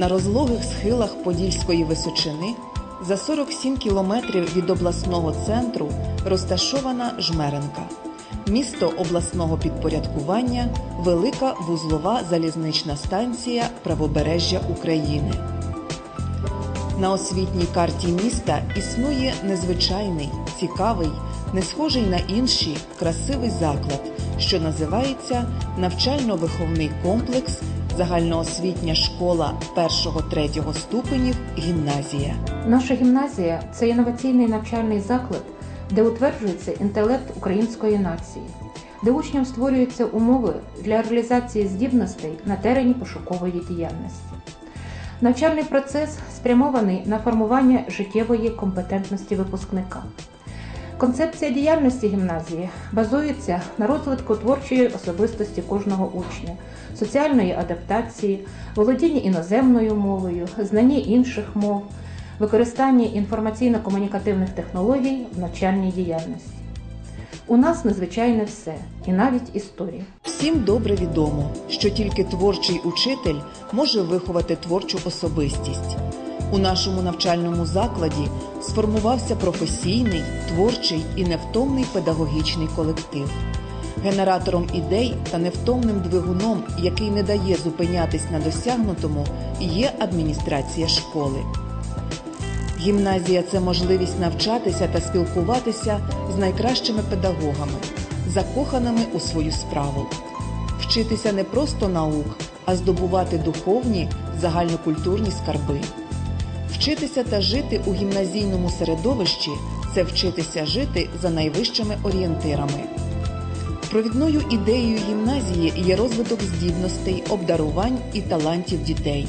На розлогих схилах Подільської Височини за 47 кілометрів від обласного центру розташована Жмеренка, місто обласного підпорядкування, велика вузлова залізнична станція Правобережжя України. На освітній карті міста існує незвичайний, цікавий, не схожий на інші красивий заклад, що називається навчально-виховний комплекс загальноосвітня школа 1-3 ступенів гімназія. Наша гімназія це інноваційний навчальний заклад, де утверджується інтелект української нації, де учням створюються умови для реалізації здібностей на терені пошукової діяльності. Навчальний процес спрямований на формування життєвої компетентності випускника. Концепція діяльності гімназії базується на розвитку творчої особистості кожного учня, соціальної адаптації, володінні іноземною мовою, знанні інших мов, використанні інформаційно-комунікативних технологій в навчальній діяльності. У нас незвичайне все, і навіть історія. Всім добре відомо, що тільки творчий учитель може виховати творчу особистість. У нашому навчальному закладі сформувався професійний, творчий і невтомний педагогічний колектив. Генератором ідей та невтомним двигуном, який не дає зупинятись на досягнутому, є адміністрація школи. Гімназія це можливість навчатися та спілкуватися з найкращими педагогами, закоханими у свою справу, вчитися не просто наук, а здобувати духовні загальнокультурні скарби. Вчитися та жити у гімназійному середовищі це вчитися жити за найвищими орієнтирами. Провідною ідеєю гімназії є розвиток здібностей, обдарувань і талантів дітей.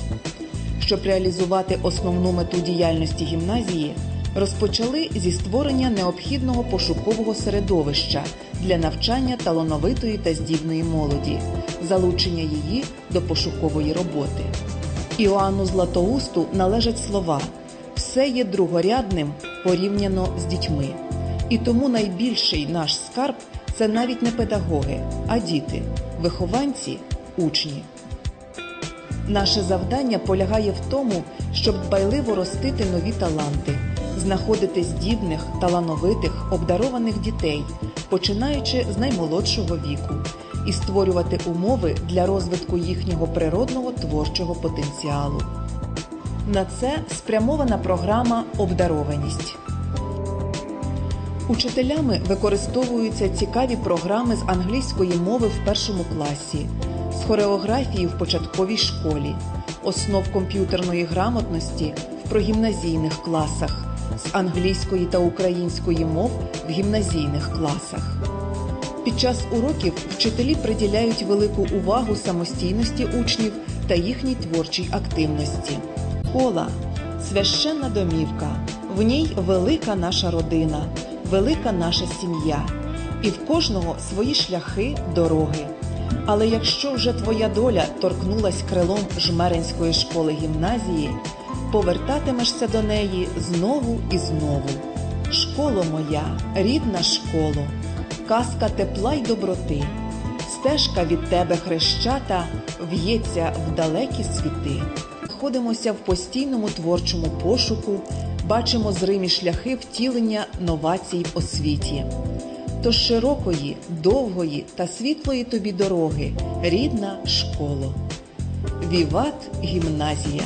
Щоб реалізувати основну мету діяльності гімназії, розпочали зі створення необхідного пошукового середовища для навчання талановитої та здібної молоді, залучення її до пошукової роботи. Іоанну Златоусту належать слова все є другорядним порівняно з дітьми. І тому найбільший наш скарб це навіть не педагоги, а діти, вихованці, учні. Наше завдання полягає в тому, щоб дбайливо ростити нові таланти, знаходити здібних, талановитих, обдарованих дітей, починаючи з наймолодшого віку, і створювати умови для розвитку їхнього природного творчого потенціалу. На це спрямована програма Обдарованість. Учителями використовуються цікаві програми з англійської мови в першому класі, з хореографії в початковій школі, основ комп'ютерної грамотності в прогімназійних класах, з англійської та української мов в гімназійних класах. Під час уроків вчителі приділяють велику увагу самостійності учнів та їхній творчій активності. Школа священна домівка, в ній велика наша родина, велика наша сім'я, і в кожного свої шляхи, дороги. Але якщо вже твоя доля торкнулась крилом жмеринської школи гімназії, повертатимешся до неї знову і знову. Школо моя, рідна школо, казка тепла й доброти, стежка від тебе хрещата в'ється в далекі світи. Знаходимося в постійному творчому пошуку, бачимо зримі шляхи втілення новацій в освіті. Тож широкої, довгої та світлої тобі дороги, рідна школа. Віват гімназія.